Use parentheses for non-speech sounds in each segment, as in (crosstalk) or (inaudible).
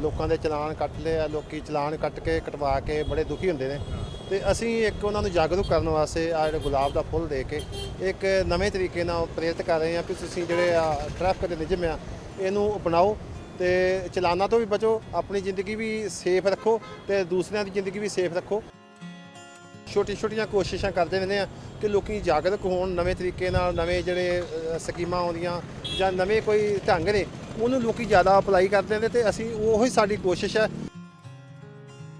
ਲੋਕਾਂ ਦੇ ਚਲਾਨ ਕੱਟ ਲਏ ਆ, ਲੋਕੀ ਚਲਾਨ ਕੱਟ ਕੇ ਕਟਵਾ ਕੇ ਬੜੇ ਦੁਖੀ ਹੁੰਦੇ ਨੇ। ਤੇ ਅਸੀਂ ਇੱਕ ਉਹਨਾਂ ਨੂੰ ਜਾਗਰੂਕ ਕਰਨ ਵਾਸਤੇ ਆ ਜਿਹੜਾ ਗੁਲਾਬ ਦਾ ਫੁੱਲ ਦੇ ਕੇ ਇੱਕ ਨਵੇਂ ਤਰੀਕੇ ਨਾਲ ਪ੍ਰੇਰਿਤ ਕਰ ਰਹੇ ਆ ਕਿ ਤੁਸੀਂ ਜਿਹੜੇ ਆ ਟ੍ਰੈਫਿਕ ਦੇ ਨਿਯਮ ਆ, ਇਹਨੂੰ ਅਪਣਾਓ ਤੇ ਚਲਾਨਾਂ ਤੋਂ ਵੀ ਬਚੋ, ਆਪਣੀ ਜ਼ਿੰਦਗੀ ਵੀ ਸੇਫ ਰੱਖੋ ਤੇ ਦੂਸਰਿਆਂ ਦੀ ਜ਼ਿੰਦਗੀ ਵੀ ਸੇਫ ਰੱਖੋ। ਛੋਟੀ ਛੋਟੀਆਂ ਕੋਸ਼ਿਸ਼ਾਂ ਕਰਦੇ ਰਹਿੰਦੇ ਆ ਕਿ ਲੋਕੀ ਜਾਗਰੂਕ ਹੋਣ, ਨਵੇਂ ਤਰੀਕੇ ਨਾਲ ਨਵੇਂ ਜਿਹੜੇ ਸਕੀਮਾਂ ਆਉਂਦੀਆਂ ਜਾਂ ਨਵੇਂ ਕੋਈ ਢੰਗ ਨੇ ਉਹਨੂੰ ਲੋਕੀ ਜ਼ਿਆਦਾ ਅਪਲਾਈ ਕਰਦੇ ਨੇ ਤੇ ਅਸੀਂ ਉਹੀ ਸਾਡੀ ਕੋਸ਼ਿਸ਼ ਹੈ।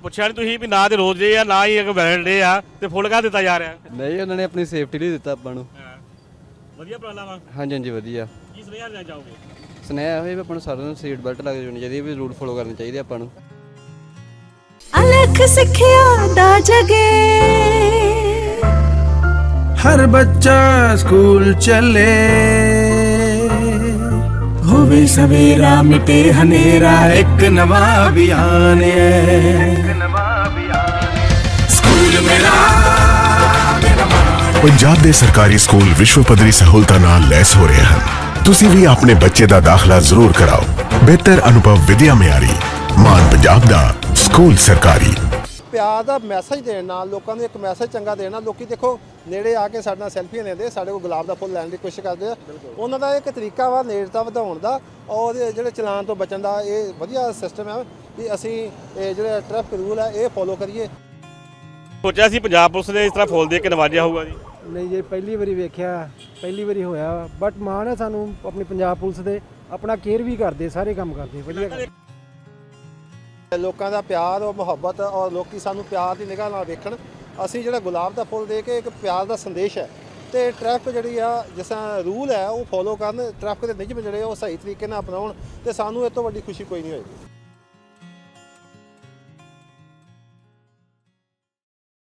ਪੁੱਛਿਆ ਨਹੀਂ ਤੁਸੀਂ ਵੀ ਨਾ ਤੇ ਰੋਜ਼ ਡੇ ਆ ਨਾ ਹੀ ਇੱਕ ਵੈਲਡ ਡੇ ਆ ਤੇ ਫੁੱਲ ਕਾ ਦਿੱਤਾ ਜਾ ਰਿਹਾ? ਨਹੀਂ ਉਹਨਾਂ ਨੇ ਆਪਣੀ ਸੇਫਟੀ ਲਈ ਦਿੱਤਾ ਆਪਾਂ ਨੂੰ। ਵਧੀਆ ਪ੍ਰਾਲਾ ਵਾ? ਹਾਂਜੀ ਹਾਂਜੀ ਵਧੀਆ। ਕੀ ਸੁਨੇਹਾ ਦੇਣਾ ਚਾਹੋਗੇ? ਸੁਨੇਹਾ ਹੋਇਆ ਵੀ ਆਪਾਂ ਨੂੰ ਸਾਰਿਆਂ ਨੂੰ ਸੀਟ ਬੈਲਟ ਲੱਗ ਜਾਣੀ ਚਾਹੀਦੀ ਹੈ ਵੀ ਰੂਲ ਫੋਲੋ ਕਰਨੇ ਚਾਹੀਦੇ ਆਪਾਂ ਨੂੰ। ਅਲਖ ਸਿੱਖਿਆ ਦਾ ਜਗੇ। ਹਰ ਬੱਚਾ ਸਕੂਲ ਚੱਲੇ। ਹੋਵੇ ਸਵੇਰਾ ਮਿਟੇ ਹਨੇਰਾ, ਇੱਕ ਨਵਾਂ ਅਭਿਆਨ ਹੈ। ਸਕੂਲ ਮੇਰਾ ਪੰਜਾਬ ਦੇ ਸਰਕਾਰੀ ਸਕੂਲ ਵਿਸ਼ਵ ਪੱਧਰੀ ਸਹੂਲਤਾਂ ਨਾਲ ਲੈਸ ਹੋ ਰਹੇ ਹਨ। ਤੁਸੀਂ ਵੀ ਆਪਣੇ ਬੱਚੇ ਦਾ ਦਾਖਲਾ ਜ਼ਰੂਰ ਕਰਾਓ। ਬਿਹਤਰ ਅਨੁਭਵ ਵਿਦਿਆ ਮਿਆਰੀ, ਮਾਨ ਪੰਜਾਬ ਦਾ ਸਕੂਲ ਸਰਕਾਰੀ। ਪਿਆਰ ਦਾ ਮੈਸੇਜ ਦੇਣ ਨਾਲ ਲੋਕਾਂ ਨੂੰ ਇੱਕ ਮੈਸੇਜ ਚੰਗਾ ਦੇਣ ਨਾਲ ਲੋਕੀ ਦੇਖੋ ਨੇੜੇ ਆ ਕੇ ਸਾਡੇ ਨਾਲ ਸੈਲਫੀਆਂ ਲੈਂਦੇ ਸਾਡੇ ਕੋਲ ਗੁਲਾਬ ਦਾ ਫੁੱਲ ਲੈਣ ਦੀ ਕੋਸ਼ਿਸ਼ ਕਰਦੇ ਆ। ਉਹਨਾਂ ਦਾ ਇੱਕ ਤਰੀਕਾ ਵਾ ਨੇੜਤਾ ਵਧਾਉਣ ਦਾ ਔਰ ਜਿਹੜੇ ਚਲਾਨ ਤੋਂ ਬਚਣ ਦਾ ਇਹ ਵਧੀਆ ਸਿਸਟਮ ਹੈ ਕਿ ਅਸੀਂ ਇਹ ਜਿਹੜੇ ਟ੍ਰੈਫਿਕ ਰੂਲ ਹੈ ਇਹ ਫੋਲੋ ਕਰੀਏ। ਸੋਚਿਆ ਸੀ ਪੰਜਾਬ ਪੁਲਿਸ ਨੇ ਇਸ ਤਰ੍ਹਾਂ ਫੁੱਲ ਦੇ ਕੇ ਨਵਾਜਿਆ ਹੋਊਗਾ ਜੀ? ਨਹੀਂ ਜੇ ਪਹਿਲੀ ਵਾਰੀ ਵੇਖਿਆ ਪਹਿਲੀ ਵਾਰੀ ਹੋਇਆ ਬਟ ਮਾਣ ਹੈ ਸਾਨੂੰ ਆਪਣੀ ਪੰਜਾਬ ਪੁਲਿਸ ਦੇ ਆਪਣਾ ਕੇਅਰ ਵੀ ਕਰਦੇ ਸਾਰੇ ਕੰਮ ਕਰਦੇ ਵਧੀਆ ਲੋਕਾਂ ਦਾ ਪਿਆਰ ਔਰ ਮੁਹੱਬਤ ਔਰ ਲੋਕੀ ਸਾਨੂੰ ਪਿਆਰ ਦੀ ਨਿਗਾਹ ਨਾਲ ਵੇਖਣ। ਅਸੀਂ ਜਿਹੜਾ ਗੁਲਾਬ ਦਾ ਫੁੱਲ ਦੇ ਕੇ ਇੱਕ ਪਿਆਰ ਦਾ ਸੰਦੇਸ਼ ਹੈ ਤੇ ਟ੍ਰੈਫਿਕ ਜਿਹੜੀ ਆ, ਜਿਸ ਤਰ੍ਹਾਂ ਰੂਲ ਹੈ, ਉਹ ਫੋਲੋ ਕਰਨ ਟ੍ਰੈਫਿਕ ਦੇ ਨਿਯਮ ਜਿਹੜੇ ਉਹ ਸਹੀ ਤਰੀਕੇ ਨਾਲ ਅਪਣਾਉਣ ਤੇ ਸਾਨੂੰ ਇਹ ਤੋਂ ਵੱਡੀ ਖੁਸ਼ੀ ਕੋਈ ਨਹੀਂ ਹੋਏਗੀ।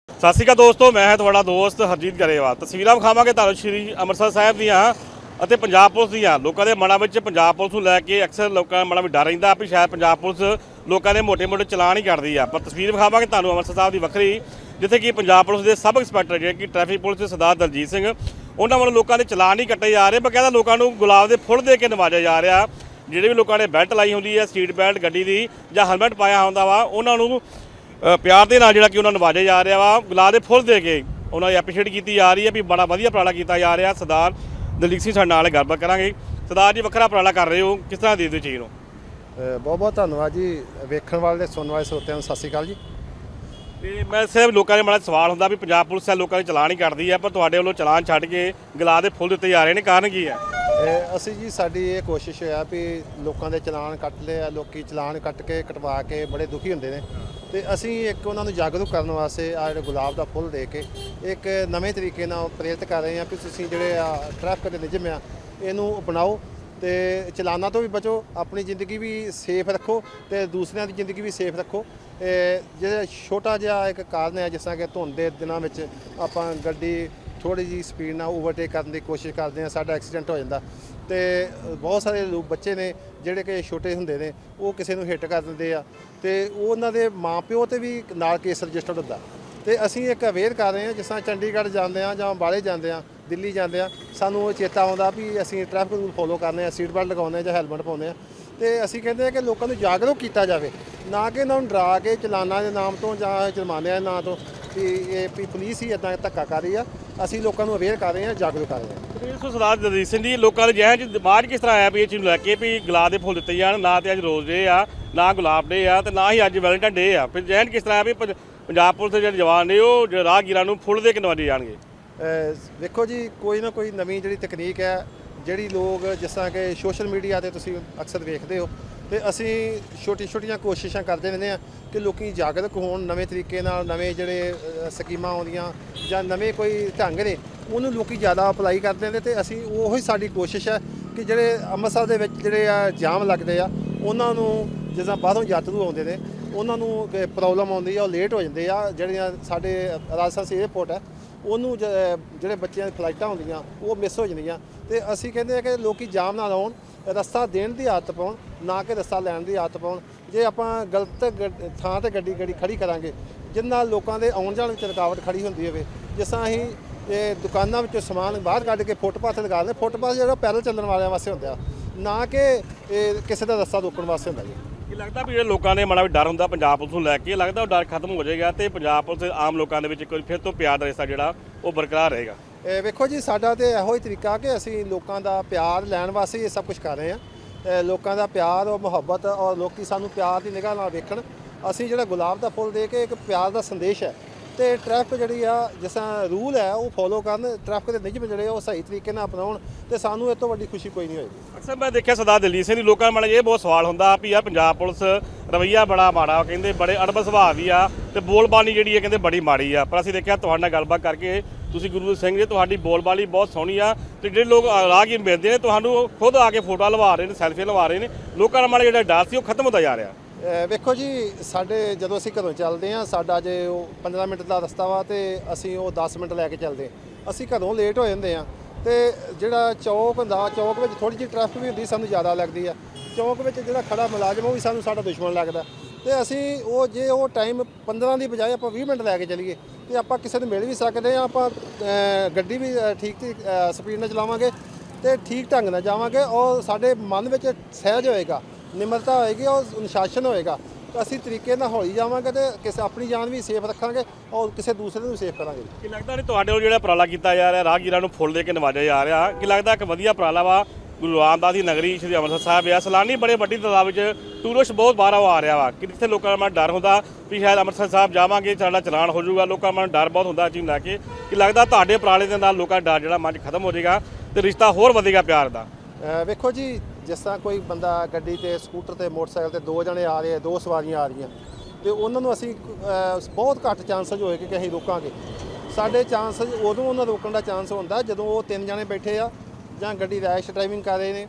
ਸਤਿ ਸ਼੍ਰੀ ਅਕਾਲ ਦੋਸਤੋ, ਮੈਂ ਹਾਂ ਤੁਹਾਡਾ ਦੋਸਤ ਹਰਜੀਤ ਗਰੇਵਾਲ। ਤਸਵੀਰਾਂ ਵਿਖਾਵਾਂਗੇ ਤੁਹਾਨੂੰ, ਸ਼੍ਰੀ ਅੰਮ੍ਰਿਤਸਰ ਸਾਹਿਬ ਦੀਆਂ। ਅਤੇ ਪੰਜਾਬ ਪੁਲਿਸ ਦੀਆਂ। ਲੋਕਾਂ ਦੇ ਮਨਾਂ ਵਿੱਚ ਪੰਜਾਬ ਪੁਲਿਸ ਨੂੰ ਲੈ ਕੇ ਅਕਸਰ ਲੋਕਾਂ ਦੇ ਮਨਾਂ ਵਿੱਚ ਡਰ ਰਹਿੰਦਾ ਵੀ ਸ਼ਾਇਦ ਪੰਜਾਬ ਪੁਲਿਸ ਲੋਕਾਂ ਦੇ ਮੋਟੇ ਮੋਟੇ ਚਲਾਨ ਹੀ ਕਰਦੀ ਆ। ਪਰ ਤਸਵੀਰ ਵਿਖਾਵਾਂਗੇ ਤੁਹਾਨੂੰ ਅੰਮ੍ਰਿਤਸਰ ਸਾਹਿਬ ਦੀ ਵੱਖਰੀ, ਜਿੱਥੇ ਕਿ ਪੰਜਾਬ ਪੁਲਿਸ ਦੇ ਸਬ ਇੰਸਪੈਕਟਰ ਜਿਹੜੇ ਕਿ ਟ੍ਰੈਫਿਕ ਪੁਲਿਸ ਦੇ ਸਰਦਾਰ ਦਲਜੀਤ ਸਿੰਘ, ਉਹਨਾਂ ਵੱਲੋਂ ਲੋਕਾਂ ਦੇ ਚਲਾਨ ਨਹੀਂ ਕੱਟੇ ਜਾ ਰਹੇ, ਬਕਾਇਦਾ ਲੋਕਾਂ ਨੂੰ ਗੁਲਾਬ ਦੇ ਫੁੱਲ ਦੇ ਕੇ ਨਵਾਜਿਆ ਜਾ ਰਿਹਾ। ਜਿਹੜੇ ਵੀ ਲੋਕਾਂ ਨੇ ਬੈਲਟ ਲਾਈ ਹੁੰਦੀ ਹੈ ਸੀਟ ਬੈਲਟ, ਗੱਡੀ ਦੀ ਜਾਂ ਹੈਲਮਟ ਪਾਇਆ ਹੁੰਦਾ ਵਾ, ਉਹਨਾਂ ਨੂੰ ਪਿਆਰ ਦੇ ਨਾਲ ਜਿਹੜਾ ਕਿ ਉਹਨਾਂ ਨਵਾਜਿਆ ਜਾ ਰਿਹਾ ਵਾ, ਗੁਲਾਬ ਦੇ ਫੁੱਲ ਦੇ ਕੇ ਉਹਨਾਂ ਦੀ ਐਪਰੀਸ਼ੀਏਟ ਕੀਤੀ ਜਾ ਰਹੀ ਹੈ ਵੀ ਬੜਾ ਵਧੀਆ ਪ੍ਰਾਲਾ ਕੀਤਾ ਜਾ ਰਿਹਾ ਸਰਦਾਰ ਦਲੀਪ ਸਿੰਘ ਸਾਡੇ ਨਾਲ ਗੱਲਬਾਤ ਕਰਾਂਗੇ। ਸਰਦਾਰ ਜੀ ਵੱਖਰਾ ਉਪਰਾਲਾ ਕਰ ਰਹੇ ਹੋ। ਕਿਸ ਤਰ੍ਹਾਂ ਦੇ ਦਿਓ ਚੀਜ਼ ਨੂੰ? ਬਹੁਤ ਬਹੁਤ ਧੰਨਵਾਦ ਜੀ। ਵੇਖਣ ਵਾਲੇ ਤੇ ਸੁਣਨ ਵਾਲੇ ਸਰੋਤਿਆਂ ਨੂੰ ਸਤਿ ਸ਼੍ਰੀ ਅਕਾਲ ਜੀ। ਤੇ ਮੈਂ ਸਿਰਫ ਲੋਕਾਂ ਦੇ ਮਨਾਂ 'ਚ ਸਵਾਲ ਹੁੰਦਾ ਵੀ ਪੰਜਾਬ ਪੁਲਿਸ ਹੈ ਲੋਕਾਂ ਦੇ ਚਲਾਨ ਹੀ ਕਰਦੀ ਹੈ ਪਰ ਤੁਹਾਡੇ ਵੱਲੋਂ ਚਲਾਨ ਛੱਡ ਕੇ ਗੁਲਾਬ ਦੇ ਫੁੱਲ ਦਿੱਤੇ ਜਾ ਰਹੇ ਨੇ ਕਾਰਨ ਕੀ ਹੈ? ਇਹ ਅਸੀਂ ਜੀ ਸਾਡੀ ਇਹ ਕੋਸ਼ਿਸ਼ ਹੈ ਵੀ ਲੋਕਾਂ ਦੇ ਚਲਾਨ ਕੱਟ ਲਏ ਆ ਲੋਕੀ ਚਲਾਨ ਕੱਟ ਕੇ ਕਟਵਾ ਕੇ ਬੜੇ ਦੁਖੀ ਹੁੰਦੇ ਨੇ। ਤੇ ਅਸੀਂ ਇੱਕ ਉਹਨਾਂ ਨੂੰ ਜਾਗਰੂਕ ਕਰਨ ਵਾਸਤੇ ਆ ਜਿਹੜਾ ਗੁਲਾਬ ਦਾ ਫੁੱਲ ਦੇ ਕੇ ਇੱਕ ਨਵੇਂ ਤਰੀਕੇ ਨਾਲ ਪ੍ਰੇਰਿਤ ਕਰ ਰਹੇ ਹਾਂ ਕਿ ਤੁਸੀਂ ਜਿਹੜੇ ਆ ਟ੍ਰੈਫਿਕ ਦੇ ਨਿਯਮ ਆ, ਇਹਨੂੰ ਅਪਣਾਓ ਤੇ ਚਲਾਨਾਂ ਤੋਂ ਵੀ ਬਚੋ, ਆਪਣੀ ਜ਼ਿੰਦਗੀ ਵੀ ਸੇਫ ਰੱਖੋ ਤੇ ਦੂਸਰਿਆਂ ਦੀ ਜ਼ਿੰਦਗੀ ਵੀ ਸੇਫ ਰੱਖੋ। ਜਿਹੜਾ ਛੋਟਾ ਜਿਹਾ ਇੱਕ ਕਾਰਨ ਹੈ ਜਿਸ ਤਰ੍ਹਾਂ ਕਿ ਧੁੰਦ ਦੇ ਦਿਨਾਂ ਵਿੱਚ ਆਪਾਂ ਗੱਡੀ ਥੋੜੀ ਜੀ ਸਪੀਡ ਨਾਲ ਓਵਰਟੇਕ ਕਰਨ ਦੀ ਕੋਸ਼ਿਸ਼ ਕਰਦੇ ਆ ਸਾਡਾ ਐਕਸੀਡੈਂਟ ਹੋ ਜਾਂਦਾ। ਤੇ ਬਹੁਤ ਸਾਰੇ ਲੋਕ ਬੱਚੇ ਨੇ ਜਿਹੜੇ ਕਿ ਛੋਟੇ ਹੁੰਦੇ ਨੇ, ਉਹ ਕਿਸੇ ਨੂੰ ਹਿੱਟ ਕਰ ਦਿੰਦੇ ਆ ਤੇ ਉਹ ਉਹਨਾਂ ਦੇ ਮਾਪਿਓ ਤੇ ਵੀ ਨਾਲ ਕੇਸ ਰਜਿਸਟਰਡ ਹੁੰਦਾ। ਤੇ ਅਸੀਂ ਇੱਕ ਅਵੇਅਰ ਕਰ ਰਹੇ ਹਾਂ, ਜਿਸ ਤਰ੍ਹਾਂ ਚੰਡੀਗੜ੍ਹ ਜਾਂਦੇ ਆ ਜਾਂ ਅੰਬਾਲੇ ਜਾਂਦੇ ਆ ਦਿੱਲੀ ਜਾਂਦੇ ਆ ਸਾਨੂੰ ਉਹ ਚੇਤਾ ਆਉਂਦਾ ਵੀ ਅਸੀਂ ਟ੍ਰੈਫਿਕ ਰੂਲ ਫੋਲੋ ਕਰਨੇ ਆ ਸੀਟ ਬੈਲਟ ਲਗਾਉਂਦੇ ਆ ਜਾਂ ਹੈਲਮਟ ਪਾਉਂਦੇ ਆ ਤੇ ਅਸੀਂ ਕਹਿੰਦੇ ਆ ਕਿ ਲੋਕਾਂ ਨੂੰ ਜਾਗਰੂਕ ਕੀਤਾ ਜਾਵੇ, ਨਾ ਕਿ ਇਹਨਾਂ ਨੂੰ ਡਰਾ ਕੇ ਚਲਾਨਾਂ ਦੇ ਨਾਮ ਤੋਂ ਜਾਂ ਜੁਰਮਾਨਿਆਂ ਦੇ ਨਾਮ ਤੋਂ ਵੀ ਇਹ ਵੀ ਪੁਲਿਸ ਹੀ ਇਦਾਂ ਧੱਕਾ ਕਰ ਰਹੀ ਆ। ਅਸੀਂ ਲੋਕਾਂ ਨੂੰ ਅਵੇਅਰ ਕਰ ਰਹੇ ਹਾਂ ਜਾਗਰੂਕ ਕਰ ਰਹੇ ਹਾਂ। ਤੋਂ ਸਰਦਾਰ ਦਲਜੀਤ ਸਿੰਘ ਜੀ ਲੋਕਾਂ ਦੇ ਜਹਿਨ 'ਚ ਦਿਮਾਗ ਕਿਸ ਤਰ੍ਹਾਂ ਆਇਆ ਵੀ ਇਹ ਚੀਜ਼ ਨੂੰ ਲੈ ਕੇ ਵੀ ਗੁਲਾਬ ਦੇ ਫੁੱਲ ਦਿੱਤੇ ਜਾਣ ਨਾ ਤੇ ਅੱਜ ਰੋਜ਼ ਡੇ ਆ ਨਾ ਗੁਲਾਬ ਡੇ ਆ ਤੇ ਨਾ ਹੀ ਅੱਜ ਵੈਲੈਂਟਾਈਨ ਡੇ ਆ। ਫਿਰ ਜਹਿਨ ਕਿਸ ਤਰ੍ਹਾਂ ਆਇਆ ਵੀ ਪੰਜ- ਪੰਜਾਬ ਪੁਲਿਸ ਦੇ ਜਿਹੜੇ ਜਵਾਨ ਨੇ ਉਹ ਜਿਹੜੇ ਰਾਹਗੀਰਾਂ ਨੂੰ ਫੁੱਲ ਦੇ ਕੇ ਨਵਾਜੇ ਜਾਣਗੇ? ਅਹ ਵੇਖੋ ਜੀ ਕੋਈ ਨਾ ਕੋਈ ਨਵੀਂ ਜਿਹੜੀ ਤਕਨੀਕ ਹੈ ਜਿਹੜੀ ਲੋਕ ਜਿਸ ਤਰ੍ਹਾਂ ਕਿ ਸੋਸ਼ਲ ਮੀਡੀਆ ਤੇ ਤੁਸੀਂ ਅਕਸਰ ਵੇਖਦੇ ਹੋ ਤੇ ਅਸੀਂ ਛੋਟੀ ਛੋਟੀਆਂ ਕੋਸ਼ਿਸ਼ਾਂ ਕਰਦੇ ਰਹਿੰਦੇ ਆ ਕਿ ਲੋਕੀ ਜਾਗਰੂਕ ਹੋਣ, ਨਵੇਂ ਤਰੀਕੇ ਨਾਲ ਨਵੇਂ ਜਿਹੜੇ ਸਕੀਮਾਂ ਆਉਂਦੀਆਂ ਜਾਂ ਨਵੇਂ ਕੋਈ ਢੰਗ ਨੇ, ਉਹਨੂੰ ਲੋਕੀ ਜ਼ਿਆਦਾ ਅਪਲਾਈ ਕਰਦੇ ਨੇ ਤੇ ਅਸੀਂ ਉਹੀ ਸਾਡੀ ਕੋਸ਼ਿਸ਼ ਹੈ ਕਿ ਜਿਹੜੇ ਅੰਮ੍ਰਿਤਸਰ ਦੇ ਵਿੱਚ ਜਿਹੜੇ ਆ ਜਾਮ ਲੱਗਦੇ ਆ, ਉਹਨਾਂ ਨੂੰ ਜਿੱਦਾਂ ਬਾਹਰੋਂ ਯਾਤਰੂ ਆਉਂਦੇ ਨੇ, ਉਹਨਾਂ ਨੂੰ ਪ੍ਰੋਬਲਮ ਆਉਂਦੀ ਆ, ਉਹ ਲੇਟ ਹੋ ਜਾਂਦੇ ਆ, ਜਿਹੜੀਆਂ ਸਾਡੇ ਰਾਜਸਥਾਨ ਸੀ 에ਅਰਪੋਰਟ ਹੈ, ਉਹਨੂੰ ਜ- ਜਿਹੜੇ ਬੱਚਿਆਂ ਦੀ ਫਲਾਈਟਾਂ ਹੁੰਦੀਆਂ, ਉਹ ਮਿਸ ਹੋ ਜਾਂਦੀਆਂ ਤੇ ਅਸੀਂ ਕਹਿੰਦੇ ਆ ਕਿ ਲੋਕੀ ਜਾਮ ਨਾ ਲਾਉਣ ਰਸਤਾ ਦੇਣ ਦੀ ਆਦਤ ਪਾਉਣ ਨਾ ਕਿ ਰਸਤਾ ਲੈਣ ਦੀ ਆਦਤ ਪਾਉਣ। ਜੇ ਆਪਾਂ ਗਲਤ ਥਾਂ ਤੇ ਗੱਡੀ ਗੱਡੀ ਖੜੀ ਕਰਾਂਗੇ ਜਿਸ ਨਾਲ ਲੋਕਾਂ ਦੇ ਆਉਣ ਜਾਣ ਵਿੱਚ ਰੁਕਾਵਟ ਖੜੀ ਹੁੰਦੀ ਹੋਵੇ ਜਿਸ ਤਰ੍ਹਾਂ ਅਸੀਂ ਇਹ ਦੁਕਾਨਾਂ ਵਿੱਚੋਂ ਸਮਾਨ ਬਾਹਰ ਕੱਢ ਕੇ ਫੁੱਟਪਾਥ ਲਗਾ ਦਿੰਦੇ ਫੁੱਟਪਾਥ ਜਿਹੜਾ ਪੈਦਲ ਚੱਲਣ ਵਾਲਿਆਂ ਵਾਸਤੇ ਹੁੰਦਾ। ਨਾ ਕਿ ਇਹ ਕਿਸੇ ਦਾ ਰਸਤਾ ਰੋਕਣ ਵਾਸਤੇ ਹੁੰਦਾ ਜੀ। ਕੀ ਲੱਗਦਾ ਵੀ ਜਿਹੜੇ ਲੋਕਾਂ ਦੇ ਮਨਾਂ ਵਿੱਚ ਡਰ ਹੁੰਦਾ ਪੰਜਾਬ ਪੁਲਿਸ ਨੂੰ ਲੈ ਕੇ? ਲੱਗਦਾ ਉਹ ਡਰ ਖਤਮ ਹੋ ਜਾਏਗਾ ਤੇ ਪੰਜਾਬ ਪੁਲਿਸ ਆਮ ਲੋਕਾਂ ਦੇ ਵਿੱਚ ਇੱਕ ਵਾਰੀ ਫਿਰ ਤੋਂ ਪਿਆਰ ਦਾ ਰਿਸ਼ਤਾ ਜਿਹੜਾ ਉਹ ਬਰਕਰਾਰ ਰਹੇਗਾ? ਇਹ ਵੇਖੋ ਜੀ ਸਾਡਾ ਤੇ ਇਹੋ ਹੀ ਤਰੀਕਾ ਕਿ ਅਸੀਂ ਲੋਕਾਂ ਦਾ ਪਿਆਰ ਲੈਣ ਵਾਸਤੇ ਇਹ ਸਭ ਕੁਝ ਕਰ ਰਹੇ ਹਾਂ। ਲੋਕਾਂ ਦਾ ਪਿਆਰ ਔਰ ਮੁਹੱਬਤ ਔਰ ਲੋਕੀ ਸਾਨੂੰ ਪਿਆਰ ਦੀ ਨਿਗਾਹ ਨਾਲ ਵੇਖਣ। ਅਸੀਂ ਜਿਹੜਾ ਗੁਲਾਬ ਦਾ ਫੁੱਲ ਦੇ ਕੇ ਇੱਕ ਪਿਆਰ ਦਾ ਸੰਦੇਸ਼ ਹੈ ਤੇ ਟ੍ਰੈਫਿਕ ਜਿਹੜੀ ਆ, ਜਿਸ ਤਰ੍ਹਾਂ ਰੂਲ ਹੈ, ਉਹ ਫੋਲੋ ਕਰਨ ਟ੍ਰੈਫਿਕ ਦੇ ਨਿਯਮ ਜਿਹੜੇ ਉਹ ਸਹੀ ਤਰੀਕੇ ਨਾਲ ਅਪਣਾਉਣ ਤੇ ਸਾਨੂੰ ਇਹ ਤੋਂ ਵੱਡੀ ਖੁਸ਼ੀ ਕੋਈ ਨਹੀਂ ਹੋਏਗੀ। ਅਕਸਰ ਮੈਂ ਦੇਖਿਆ ਸਰਦਾਰ ਦਲੀਪ ਸਿੰਘ ਦੀ ਲੋਕਾਂ ਨਾਲ ਇਹ ਬਹੁਤ ਸਵਾਲ ਹੁੰਦਾ ਵੀ ਯਾਰ ਪੰਜਾਬ ਪੁਲਿਸ ਰਵਈਆ ਬੜਾ ਮਾੜਾ ਕਹਿੰਦੇ ਬੜੇ ਅੜਬ ਸੁਭਾਅ ਵੀ ਆ ਤੇ ਬੋਲਬਾਣੀ ਜਿਹੜੀ ਹੈ, ਕਹਿੰਦੇ ਬੜੀ ਮਾੜੀ ਆ। ਪਰ ਅਸੀਂ ਦੇਖਿਆ ਤੁਹਾਡੇ ਨਾਲ ਗੱਲਬਾਤ ਕਰਕੇ ਤੁਸੀਂ ਗੁਰੂ ਸਿੰਘ ਜੀ, ਤੁਹਾਡੀ ਬੋਲਬਾਲੀ ਬਹੁਤ ਸੋਹਣੀ ਆ ਤੇ ਜਿਹੜੇ ਲੋਕ ਰਾਹਗੀਰ ਮਿਲਦੇ ਨੇ, ਤੁਹਾਨੂੰ ਖੁਦ ਆ ਕੇ ਫੋਟੋ ਲਵਾ ਰਹੇ ਨੇ ਸੈਲਫੀ ਲਵਾ ਰਹੇ ਨੇ, ਲੋਕਾਂ ਦਾ ਜਿਹੜਾ ਡਰ ਸੀ, ਉਹ ਖਤਮ ਹੁੰਦਾ ਜਾ ਰਿਹਾ। ਵੇਖੋ ਜੀ, ਸਾਡੇ ਜਦੋਂ ਅਸੀਂ ਘਰੋਂ ਚੱਲਦੇ ਹਾਂ, ਸਾਡਾ ਜੇ ਉਹ 15 ਮਿੰਟ ਦਾ ਰਸਤਾ ਵਾ ਤੇ ਅਸੀਂ ਉਹ 10 ਮਿੰਟ ਲੈ ਕੇ ਚੱਲਦੇ ਹਾਂ। ਅਸੀਂ ਘਰੋਂ ਲੇਟ ਹੋ ਜਾਂਦੇ ਆ ਤੇ ਜਿਹੜਾ ਚੌਕ ਹੁੰਦਾ ਚੌਕ ਵਿੱਚ ਥੋੜੀ ਜਿਹੀ ਟ੍ਰੈਫਿਕ ਵੀ ਹੁੰਦੀ, ਸਾਨੂੰ ਜ਼ਿਆਦਾ ਲੱਗਦੀ ਆ। ਚੌਕ ਵਿੱਚ ਜਿਹੜਾ ਖੜਾ ਮੁਲਾਜ਼ਮ ਉਹ ਵੀ ਸਾਨੂੰ ਸਾਡਾ ਦੁਸ਼ਮਣ ਲੱਗਦਾ। ਤੇ ਅਸੀਂ ਉਹ, ਜੇ ਉਹ ਟਾਈਮ 15 ਦੀ ਬਜਾਏ ਆਪਾਂ 20 ਮਿੰਟ ਲੈ ਕੇ ਚੱਲੀਏ ਤੇ ਆਪਾਂ ਕਿਸੇ ਨੂੰ ਮਿਲ ਵੀ ਸਕਦੇ ਆ ਆਪਾਂ ਗੱਡੀ ਵੀ ਠੀਕ ਠੀਕ ਸਪੀਡ ਨਾਲ ਚਲਾਵਾਂਗੇ ਤੇ ਠੀਕ ਢੰਗ ਨਾਲ ਜਾਵਾਂਗੇ ਔਰ ਸਾਡੇ ਮਨ ਵਿੱਚ ਸਹਿਜ ਹੋਏਗਾ, ਨਿਮਰਤਾ ਹੋਏਗੀ ਔਰ ਅਨੁਸ਼ਾਸਨ ਹੋਏਗਾ। ਅਸੀਂ ਤਰੀਕੇ ਨਾਲ ਹੌਲੀ ਜਾਵਾਂਗੇ ਤੇ ਕਿਸੇ ਆਪਣੀ ਜਾਨ ਵੀ ਸੇਫ ਰੱਖਾਂਗੇ ਔਰ ਕਿਸੇ ਦੂਸਰੇ ਨੂੰ ਸੇਫ ਕਰਾਂਗੇ। ਕੀ ਲੱਗਦਾ ਨਹੀਂ ਤੁਹਾਡੇ ਉਹ ਜਿਹੜਾ ਉਪਰਾਲਾ ਕੀਤਾ ਜਾ ਰਿਹਾ, ਰਾਹਗੀਰਾਂ ਨੂੰ ਫੁੱਲ ਦੇ ਕੇ ਨਵਾਜਿਆ ਜਾ ਰਿਹਾ, ਕੀ ਲੱਗਦਾ ਇੱਕ ਵਧੀਆ ਉਪਰਾਲਾ ਵਾ ਗੁਰੂ ਰਾਮਦਾਸ ਦੀ ਨਗਰੀ ਸ਼੍ਰੀ ਅੰਮ੍ਰਿਤਸਰ ਸਾਹਿਬ ਆ। ਸਲਾਨੀ ਬੜੇ ਵੱਡੀ ਤਾਦਾਦ ਵਿੱਚ ਟੂਰਿਸਟ ਬਹੁਤ ਬਾਹਰੋਂ ਆ ਰਿਹਾ ਵਾ। ਕਿ ਜਿੱਥੇ ਲੋਕਾਂ ਦਾ ਮਨ ਡਰ ਹੁੰਦਾ ਵੀ ਸ਼ਾਇਦ ਅੰਮ੍ਰਿਤਸਰ ਸਾਹਿਬ ਜਾਵਾਂਗੇ, ਸਾਡਾ ਚਲਾਨ ਹੋ ਜਾਊਗਾ। ਲੋਕਾਂ ਦਾ ਮਨ ਡਰ ਬਹੁਤ ਹੁੰਦਾ ਚੀਜ਼ ਲੈ ਕੇ। ਕੀ ਲੱਗਦਾ ਤੁਹਾਡੇ ਉਪਰਾਲੇ ਦੇ ਨਾਲ ਲੋਕਾਂ ਦਾ ਡਰ ਜਿਹੜਾ ਮਨ ਖਤਮ ਹੋ ਜਾਏਗਾ ਤੇ ਰਿਸ਼ਤਾ ਹੋਰ ਵਧੇਗਾ ਪਿਆਰ ਦਾ। ਵੇਖੋ ਜੀ, ਜਿਸ ਤਰ੍ਹਾਂ ਕੋਈ ਬੰਦਾ ਗੱਡੀ ਤੇ, ਸਕੂਟਰ ਤੇ, ਮੋਟਰਸਾਈਕਲ ਤੇ ਦੋ ਜਣੇ ਆ ਰਹੇ ਦੋ ਸਵਾਰੀਆਂ ਆ ਰਹੀਆਂ। ਤੇ ਉਹਨਾਂ ਨੂੰ ਅਸੀਂ ਬਹੁਤ ਘੱਟ ਚਾਂਸਸ ਹੋਏਗੇ ਕਿ ਅਸੀਂ ਰੋਕਾਂਗੇ। ਸਾਡੇ ਚਾਂਸ ਉਦੋਂ ਉਹਨਾਂ ਰੋਕਣ ਦਾ ਚਾਂਸ ਹੁੰਦਾ ਜਦੋਂ ਉਹ ਤਿੰਨ ਜਣੇ ਬੈਠੇ ਆ। ਜਾਂ ਗੱਡੀ ਰੈਸ਼ ਡਰਾਈਵਿੰਗ ਕਰ ਰਹੇ ਨੇ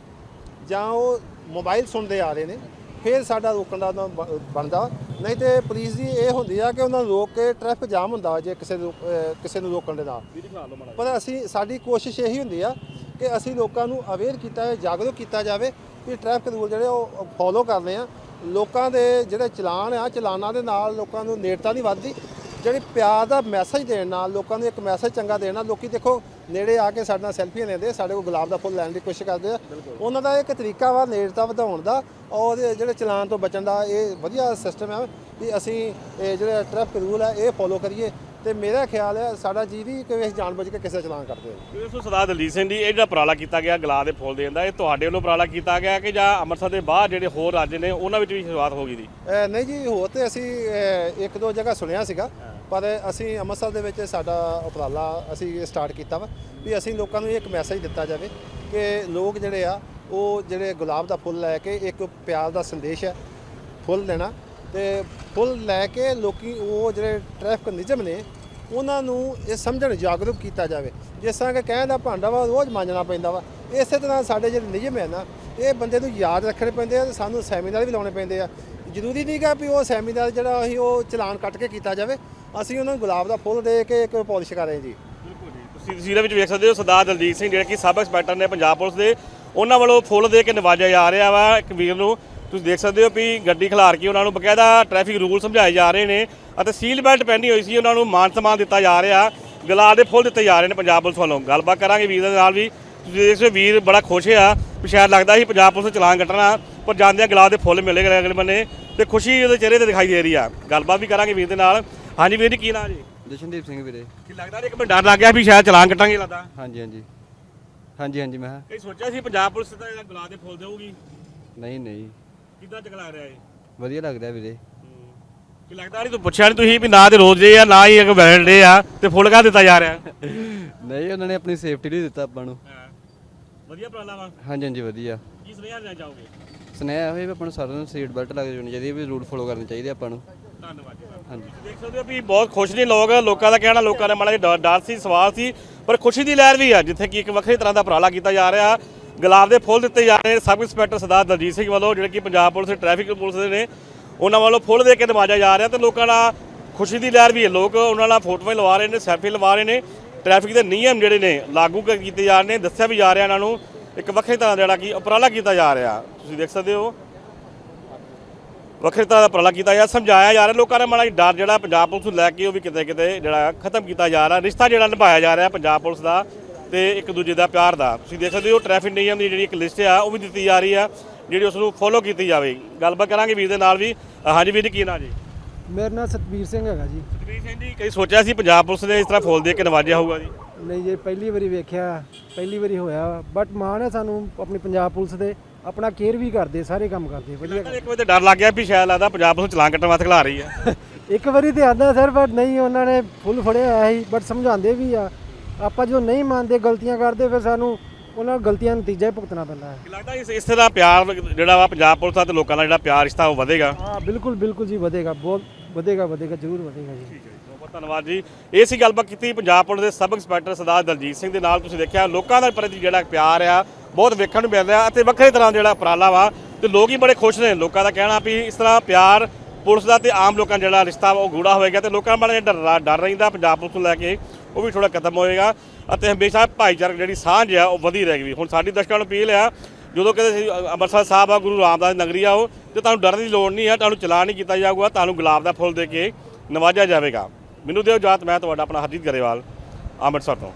ਜਾਂ ਉਹ ਮੋਬਾਈਲ ਸੁਣਦੇ ਆ ਰਹੇ ਨੇ ਫਿਰ ਸਾਡਾ ਰੋਕਣ ਦਾ ਬਣਦਾ। ਨਹੀਂ ਤੇ ਪੁਲਿਸ ਦੀ ਇਹ ਹੁੰਦੀ ਆ ਕਿ ਉਹਨਾਂ ਨੂੰ ਰੋਕ ਕੇ ਟ੍ਰੈਫਿਕ ਜਾਮ ਹੁੰਦਾ ਜੇ ਕਿਸੇ ਕਿਸੇ ਨੂੰ ਰੋਕਣ ਦੇ ਨਾਲ। ਪਰ ਅਸੀਂ ਸਾਡੀ ਕੋਸ਼ਿਸ਼ ਇਹੀ ਹੁੰਦੀ ਆ ਕਿ ਅਸੀਂ ਲੋਕਾਂ ਨੂੰ ਅਵੇਅਰ ਕੀਤਾ ਜਾਵੇ ਜਾਗਰੂਕ ਕੀਤਾ ਜਾਵੇ ਕਿ ਟ੍ਰੈਫਿਕ ਰੂਲ ਜਿਹੜੇ ਉਹ ਫੋਲੋ ਕਰਨੇ ਆ। ਲੋਕਾਂ ਦੇ ਜਿਹੜੇ ਚਲਾਨ ਆ ਚਲਾਨਾਂ ਦੇ ਨਾਲ ਲੋਕਾਂ ਨੂੰ ਨੇੜਤਾ ਨਹੀਂ ਵੱਧਦੀ। ਜਿਹੜੀ ਪਿਆਰ ਦਾ ਮੈਸੇਜ ਦੇਣ ਨਾਲ ਲੋਕਾਂ ਨੂੰ ਇੱਕ ਮੈਸੇਜ ਚੰਗਾ ਦੇਣ ਨਾਲ ਲੋਕੀ ਦੇਖੋ ਨੇੜੇ ਆ ਕੇ ਸਾਡੇ ਨਾਲ ਸੈਲਫੀਆਂ ਲੈਂਦੇ ਸਾਡੇ ਕੋਲ ਗੁਲਾਬ ਦਾ ਫੁੱਲ ਲੈਣ ਦੀ ਕੋਸ਼ਿਸ਼ ਕਰਦੇ ਆ। ਉਹਨਾਂ ਦਾ ਇੱਕ ਤਰੀਕਾ ਵਾ ਨੇੜਤਾ ਵਧਾਉਣ ਦਾ ਔਰ ਜਿਹੜੇ ਚਲਾਨ ਤੋਂ ਬਚਣ ਦਾ ਇਹ ਵਧੀਆ ਸਿਸਟਮ ਹੈ ਵੀ ਅਸੀਂ ਇਹ ਜਿਹੜੇ ਟ੍ਰੈਫਿਕ ਰੂਲ ਆ ਇਹ ਫੋਲੋ ਕਰੀਏ। ਤੇ ਮੇਰਾ ਖਿਆਲ ਹੈ ਸਾਡਾ ਜੀ ਦੀ ਕਿ ਅਸੀਂ ਜਾਣਬੁੱਝ ਕੇ ਕਿਸੇ ਚਲਾਨ ਕਰਦੇ ਹਾਂ ਦੋਸਤੋ ਸਰਦਾਰ ਦਲਜੀਤ ਸਿੰਘ ਜੀ ਇਹ ਜਿਹੜਾ ਉਪਰਾਲਾ ਕੀਤਾ ਗਿਆ ਗੁਲਾਬ ਦੇ ਫੁੱਲ ਦੇਣ ਦਾ ਇਹ ਤੁਹਾਡੇ ਵੱਲੋਂ ਉਪਰਾਲਾ ਕੀਤਾ ਗਿਆ ਕਿ ਜਾਂ ਅੰਮ੍ਰਿਤਸਰ ਦੇ ਬਾਹਰ ਜਿਹੜੇ ਹੋਰ ਰਾਜ ਨੇ ਉਹਨਾਂ ਵਿੱਚ ਵੀ ਸ਼ੁਰੂਆਤ ਹੋ ਗਈ ਦੀ? ਨਹੀਂ ਜੀ ਹੋਰ ਤੇ ਅਸੀਂ ਇੱਕ ਦੋ ਜਗ੍ਹਾ ਸੁਣਿਆ ਸੀਗਾ। ਪਰ ਅਸੀਂ ਅੰਮ੍ਰਿਤਸਰ ਦੇ ਵਿੱਚ ਸਾਡਾ ਉਪਰਾਲਾ ਅਸੀਂ ਸਟਾਰਟ ਕੀਤਾ ਵਾ ਵੀ ਅਸੀਂ ਲੋਕਾਂ ਨੂੰ ਇਹ ਇੱਕ ਮੈਸੇਜ ਦਿੱਤਾ ਜਾਵੇ ਕਿ ਲੋਕ ਜਿਹੜੇ ਆ, ਉਹ ਜਿਹੜੇ ਗੁਲਾਬ ਦਾ ਫੁੱਲ ਲੈ ਕੇ ਇੱਕ ਪਿਆਰ ਦਾ ਸੰਦੇਸ਼ ਹੈ, ਫੁੱਲ ਲੈਣਾ ਤੇ ਫੁੱਲ ਲੈ ਕੇ ਲੋਕੀ ਉਹ ਜਿਹੜੇ ਟ੍ਰੈਫਿਕ ਨਿਯਮ ਨੇ, ਉਹਨਾਂ ਨੂੰ ਇਹ ਸਮਝਣ ਜਾਗਰੂਕ ਕੀਤਾ ਜਾਵੇ। ਜਿਸ ਤਰ੍ਹਾਂ ਕਿ ਕਹਿਣ ਦਾ ਭਾਂਡਾ ਵਾ, ਰੋਜ਼ ਮਾਂਜਣਾ ਪੈਂਦਾ ਵਾ। ਇਸੇ ਤਰ੍ਹਾਂ ਸਾਡੇ ਜਿਹੜੇ ਨਿਯਮ ਹੈ ਨਾ, ਇਹ ਬੰਦੇ ਨੂੰ ਯਾਦ ਰੱਖਣੇ ਪੈਂਦੇ ਆ ਤੇ ਸਾਨੂੰ ਸੈਮੀਨਾਰ ਵੀ ਲਾਉਣੇ ਪੈਂਦੇ ਆ। ਜ਼ਰੂਰੀ ਨਹੀਂ ਗਾ ਵੀ ਉਹ ਸੈਮੀਨਾਰ ਜਿਹੜਾ ਅਸੀਂ ਉਹ ਚਲਾਨ ਕੱਟ ਕੇ ਕੀਤਾ ਜਾਵੇ। ਅਸੀਂ ਉਹਨਾਂ ਨੂੰ ਗੁਲਾਬ ਦਾ ਫੁੱਲ ਦੇ ਕੇ ਇੱਕ ਪਾਲਿਸ਼ ਕਰ ਰਹੇ ਜੀ। ਤੁਸੀਂ ਤਸਵੀਰਾਂ ਵਿੱਚ ਵੇਖ ਸਕਦੇ ਹੋ ਸਰਦਾਰ ਦਲਜੀਤ ਸਿੰਘ, ਜਿਹੜੇ ਕਿ ਸਬ ਇੰਸਪੈਕਟਰ ਨੇ ਪੰਜਾਬ ਪੁਲਿਸ ਦੇ, ਉਹਨਾਂ ਵੱਲੋਂ ਫੁੱਲ ਦੇ ਕੇ ਨਵਾਜਿਆ ਜਾ ਰਿਹਾ ਵਾ ਇੱਕ ਵੀਰ ਨੂੰ। ਤੁਸੀਂ ਦੇਖ ਸਕਦੇ ਹੋ ਵੀ ਗੱਡੀ ਖਿਲਾਰ ਕੇ ਉਹਨਾਂ ਨੂੰ ਬਕਾਇਦਾ ਟ੍ਰੈਫਿਕ ਰੂਲ ਸਮਝਾਏ ਜਾ ਰਹੇ ਨੇ ਅਤੇ ਸੀਲ ਬੈਲਟ ਪਹਿਨੀ ਹੋਈ ਸੀ, ਉਹਨਾਂ ਨੂੰ ਮਾਨ ਸਨਮਾਨ ਦਿੱਤਾ ਜਾ ਰਿਹਾ। ਗੁਲਾਬ ਦੇ ਫੁੱਲ ਦਿੱਤੇ ਜਾ ਰਹੇ ਨੇ ਪੰਜਾਬ ਪੁਲਿਸ ਵੱਲੋਂ। ਗੱਲਬਾਤ ਕਰਾਂਗੇ ਵੀਰ ਦੇ ਨਾਲ ਵੀ। ਤੁਸੀਂ ਦੇਖ ਸਕਦੇ ਹੋ ਵੀਰ ਬੜਾ ਖੁਸ਼ ਆ ਵੀ ਸ਼ਾਇਦ ਲੱਗਦਾ ਸੀ ਪੰਜਾਬ ਪੁਲਿਸ ਨੂੰ ਚਲਾਨ ਕੱਟਣਾ, ਪਰ ਜਾਂਦਿਆਂ ਗੁਲਾਬ ਦੇ ਫੁੱਲ ਮਿਲੇ ਗਏ ਅਗਲੇ ਬੰਨੇ ਤੇ ਖੁਸ਼ੀ ਉਹਦੇ ਚਿਹਰੇ ਤੇ ਦਿਖਾਈ ਦੇ ਰਹੀ ਆ। ਗੱਲਬਾਤ ਵੀ ਕਰਾਂਗੇ ਵੀਰ ਦੇ ਨਾਲ। ਹਾਂਜੀ ਵੀਰ ਜੀ ਕੀ ਨਾਮ ਜੀ? ਜਸ਼ਨਦੀਪ ਸਿੰਘ ਵੀਰੇ। ਕੀ ਲੱਗਦਾ ਇੱਕ ਮਿੰਟ ਡਰ ਲੱਗ ਗਿਆ ਵੀ ਸ਼ਾਇਦ ਚਲਾਨ ਕੱਟਾਂਗੇ ਲੱਗਦਾ? ਹਾਂਜੀ ਹਾਂਜੀ। ਹਾਂਜੀ ਹਾਂਜੀ ਮੈਂ ਕਈ ਸੋਚਿਆ ਸੀ ਪੰਜਾਬ ਪੁਲਿਸ ਤਾਂ ਇਹਦਾ ਗੁਲਾਬ ਦੇ ਫੁੱਲ ਦੇਊਗੀ। ਨਹੀਂ ਨਹੀਂ। ਕਿੱਦਾਂ ਚੰਗਾ ਲੱਗ ਰਿਹਾ ਇਹ? ਵਧੀਆ ਲੱਗਦਾ ਵੀਰੇ। ਕੀ ਲੱਗਦਾ ਨਹੀਂ ਤੂੰ ਪੁੱਛਿਆ ਨਹੀਂ ਤੁਸੀਂ ਵੀ ਨਾ ਤੇ ਰੋਜ਼ ਦੇ ਆ ਨਾ ਹੀ ਇੱਕ ਵੈਲਡ ਡੇ ਆ ਤੇ ਫੁੱਲ ਕਾ ਦਿੱਤਾ ਜਾ ਰਿਹਾ? ਨਹੀਂ ਉਹਨਾਂ ਨੇ ਆਪਣੀ ਸੇਫਟੀ ਲਈ ਦਿੱਤਾ ਆਪਾਂ ਨੂੰ। ਵਧੀਆ ਉਪਰਾਲਾ ਵਾ ਹਾਂਜੀ ਹਾਂਜੀ ਵਧੀਆ। ਕੀ ਸੁਨੇਹਾ ਦੇਣਾ ਚਾਹੋਗੇ? ਸੁਨੇਹਾ ਹੋਏ ਵੀ ਆਪਾਂ ਨੂੰ ਸਾਰਿਆਂ ਨੂੰ ਸੀਟ ਬੈਲਟ ਲੱਗ ਜਾਣੀ ਚਾਹੀਦੀ ਹੈ ਵੀ ਰੂਲ ਫੋਲੋ ਕਰਨੇ ਚਾਹੀਦੇ ਆਪਾਂ ਨੂੰ। ਧੰਨਵਾਦ ਜੀ। ਦੇਖ ਸਕਦੇ ਹੋ ਵੀ ਬਹੁਤ ਖੁਸ਼ ਨੇ ਲੋਕ, ਲੋਕਾਂ ਦਾ ਕਹਿਣਾ, ਲੋਕਾਂ ਦੇ ਮਾੜਾ 'ਚ ਡਰ- ਡਰ ਸੀ, ਸਵਾਲ ਸੀ, ਪਰ ਖੁਸ਼ੀ ਦੀ ਲਹਿਰ ਵੀ ਆ, ਜਿੱਥੇ ਕਿ ਇੱਕ ਵੱਖਰੀ ਤਰ੍ਹਾਂ ਦਾ ਉਪਰਾਲਾ ਕੀਤਾ ਜਾ ਰਿਹਾ। ਗੁਲਾਬ ਦੇ ਫੁੱਲ ਦਿੱਤੇ ਜਾ ਰਹੇ ਨੇ, ਸਬ ਇੰਸਪੈਕਟਰ ਸਰਦਾਰ ਦਲਜੀਤ ਸਿੰਘ ਵੱਲੋਂ, ਜਿਹੜੇ ਕਿ ਪੰਜਾਬ ਪੁਲਿਸ ਦੇ ਟ੍ਰੈਫਿਕ ਪੁਲਿਸ ਦੇ ਨੇ, ਉਹਨਾਂ ਵੱਲੋਂ ਫੁੱਲ ਦੇ ਕੇ ਨਵਾਜਿਆ ਜਾ ਰਿਹਾ ਤੇ ਲੋਕਾਂ ਦਾ ਖੁਸ਼ੀ ਦੀ ਲਹਿਰ ਵੀ ਹੈ। ਲੋਕ ਉਹਨਾਂ ਨਾਲ ਫੋਟੋਆਂ ਲਵਾ ਰਹੇ ਨੇ, ਸੈਲਫੀ ਲਵਾ ਰਹੇ ਨੇ। ਟ੍ਰੈਫਿਕ ਦੇ ਨਿਯਮ ਜਿਹੜੇ ਨੇ, ਲਾਗੂ ਕ- ਕੀਤੇ ਜਾ ਰਹੇ ਨੇ, ਦੱਸਿਆ ਵੀ ਜਾ ਰਿਹਾ ਇਹਨਾਂ ਨੂੰ। ਇੱਕ ਵੱਖਰੀ ਤਰ੍ਹਾਂ ਦਾ ਜਿਹੜਾ ਕਿ ਉਪਰਾਲਾ ਕੀਤਾ ਜਾ ਰਿਹਾ। ਤੁਸੀਂ ਦੇਖ ਸਕਦੇ ਹੋ ਵੱਖਰੀ ਤਰ੍ਹਾਂ ਦਾ ਉਪਰਾਲਾ ਕੀਤਾ ਜਾ ਸਮਝਾਇਆ ਜਾ ਰਿਹਾ ਲੋਕਾਂ ਦੇ 'ਚ ਡਰ ਜਿਹੜਾ ਪੰਜਾਬ ਪੁਲਿਸ ਨੂੰ ਲੈ ਕੇ ਉਹ ਵੀ ਕਿਤੇ ਕਿਤੇ ਜਿਹੜਾ ਖਤਮ ਕੀਤਾ ਜਾ ਰਿਹਾ ਰਿਸ਼ਤਾ ਜਿਹੜਾ ਨਿਭਾਇਆ ਜਾ ਰਿਹਾ ਪੰਜਾਬ ਪੁਲਿਸ ਦਾ ਤੇ ਇੱਕ ਦੂਜੇ ਦਾ ਪਿਆਰ ਦਾ। ਤੁਸੀਂ ਦੇਖ ਸਕਦੇ ਹੋ ਟ੍ਰੈਫਿਕ ਨਿਯਮ ਦੀ ਜਿਹੜੀ ਇੱਕ ਲਿਸਟ ਆ ਉਹ ਵੀ ਦਿੱਤੀ ਜਾ ਰਹੀ ਆ ਜਿਹੜੀ ਉਸ ਨੂੰ ਫੋਲੋ ਕੀਤੀ ਜਾਵੇ। ਗੱਲਬਾਤ ਕਰਾਂਗੇ ਵੀਰ ਦੇ ਨਾਲ ਵੀ। ਹਾਂਜੀ ਵੀਰ ਕੀ ਨਾਂ ਜੀ? ਮੇਰਾ ਨਾਮ ਸਤਬੀਰ ਸਿੰਘ ਹੈਗਾ ਜੀ। ਸਤਵੀਰ ਸਿੰਘ ਜੀ ਕਈ ਸੋਚਿਆ ਸੀ ਪੰਜਾਬ ਪੁਲਿਸ ਨੇ ਇਸ ਤਰ੍ਹਾਂ ਫੁੱਲ ਦੇ ਕੇ ਨਵਾਜਿਆ ਹੋਊਗਾ ਜੀ? ਨਹੀਂ ਜੇ ਪਹਿਲੀ ਵਾਰੀ ਵੇਖਿਆ ਪਹਿਲੀ ਵਾਰੀ ਹੋਇਆ ਬਟ ਮਾਣ ਹੈ ਸਾਨੂੰ ਆਪਣੀ ਪੰਜਾਬ ਪੁਲਿਸ ਦੇ। ਆਪਣਾ ਕੇਅਰ ਵੀ ਕਰਦੇ ਸਾਰੇ ਕੰਮ ਕਰਦੇ ਵਧੀਆ ਇੱਕ ਵਜੇ ਤੇ ਡਰ ਲੱਗ ਗਿਆ ਵੀ ਸ਼ਾਇਦ ਲੱਗਦਾ ਪੰਜਾਬ ਪੁਲਿਸ ਚਲਾਨ ਕੱਟਣ ਵਾਸਤੇ ਖਿਲਾ ਰਹੀ ਹੈ (laughs) ਇੱਕ ਵਾਰੀ ਤੇ ਆਂਦਾ ਸਰ ਬਟ ਨਹੀਂ ਉਹਨਾਂ ਨੇ ਫੁੱਲ ਫੜਿਆ ਹੋਇਆ ਸੀ ਬਟ ਸਮਝਾਉਂਦੇ ਵੀ ਆ। ਆਪਾਂ ਜੋ ਨਹੀਂ ਮੰਨਦੇ ਗਲਤੀਆਂ ਕਰਦੇ ਫਿਰ ਸਾਨੂੰ ਉਹਨਾਂ ਗਲਤੀਆਂ ਦਾ ਨਤੀਜਾ ਹੀ ਭੁਗਤਣਾ ਪੈਂਦਾ ਹੈ। ਲੱਗਦਾ ਇਸ ਇਸ ਤਰ੍ਹਾਂ ਪਿਆਰ ਜਿਹੜਾ ਵਾ ਪੰਜਾਬ ਪੁਲਿਸ ਦਾ ਤੇ ਲੋਕਾਂ ਦਾ ਜਿਹੜਾ ਪਿਆਰ ਰਿਸ਼ਤਾ ਉਹ ਵਧੇਗਾ। ਹਾਂ ਬਿਲਕੁਲ ਬਿਲਕੁਲ ਜੀ ਵਧੇਗਾ ਬਹੁਤ ਵਧੇਗਾ ਵਧੇਗਾ ਜ਼ਰੂਰ ਵਧੇਗਾ ਜੀ। ਬਹੁਤ ਬਹੁਤ ਧੰਨਵਾਦ ਜੀ। ਇਹ ਸੀ ਗੱਲਬਾਤ ਕੀਤੀ ਪੰਜਾਬ ਪੁਲਿਸ ਦੇ ਸਬ ਇੰਸਪੈਕਟਰ ਸਰਦਾਰ ਦਲਜੀਤ ਸਿੰਘ ਦੇ ਨਾਲ। ਤੁਸੀਂ ਦੇਖਿਆ ਲੋਕਾਂ ਦਾ ਪ੍ਰਤੀ ਜਿਹੜਾ ਪਿਆਰ ਆ ਬਹੁਤ ਵੇਖਣ ਨੂੰ ਮਿਲਦਾ ਅਤੇ ਵੱਖਰੇ ਤਰ੍ਹਾਂ ਦਾ ਜਿਹੜਾ ਉਪਰਾਲਾ ਵਾ ਤੇ ਲੋਕ ਹੀ ਬੜੇ ਖੁਸ਼ ਨੇ ਲੋਕਾਂ ਦਾ ਕਹਿਣਾ ਵੀ ਇਸ ਤਰ੍ਹਾਂ ਪਿਆਰ, ਪੁਲਿਸ ਦਾ ਤੇ ਆਮ ਲੋਕਾਂ ਦਾ ਜਿਹੜਾ ਰਿਸ਼ਤਾ ਵਾ ਉਹ ਗੂੜਾ ਹੋਏਗਾ ਤੇ ਲੋਕਾਂ ਦਾ ਮਾੜਾ ਜਿਹਾ ਡਰ ਡਰ ਰਹਿੰਦਾ ਪੰਜਾਬ ਪੁਲਿਸ ਨੂੰ ਲੈ ਕੇ, ਉਹ ਵੀ ਥੋੜਾ ਖਤਮ ਹੋਏਗਾ ਅਤੇ ਹਮੇਸ਼ਾ ਭਾਈਚਾਰਕ ਜਿਹੜੀ ਸਾਂਝ ਆ ਉਹ ਵਧੀ ਰਹੇਗੀ। ਹੁਣ ਸਾਡੀ ਦਰਸ਼ਕਾਂ ਨੂੰ ਅਪੀਲ ਆ, ਜਦੋਂ ਕਦੇ ਅੰਮ੍ਰਿਤਸਰ ਸਾਹਿਬ ਆ, ਗੁਰੂ ਰਾਮਦਾਸ ਨਗਰੀ ਆ ਉਹ, ਤੇ ਤੁਹਾਨੂੰ ਡਰਨ ਦੀ ਲੋੜ ਨਹੀਂ ਆ, ਤੁਹਾਨੂੰ ਚਲਾਨ ਨਹੀਂ ਕੀਤਾ ਜਾਊਗਾ, ਤੁਹਾਨੂੰ ਗੁਲਾਬ ਦਾ ਫੁੱਲ ਦੇ ਕੇ ਨਵਾਜਿਆ ਜਾਵੇਗਾ। ਮੈਨੂੰ ਦਿਓ ਜਾਤ ਮੈਂ ਤੁਹਾਡਾ ਆਪਣਾ ਹਰਜੀਤ ਗਰੇਵਾਲ, ਅੰਮ੍ਰਿਤਸਰ ਤੋਂ।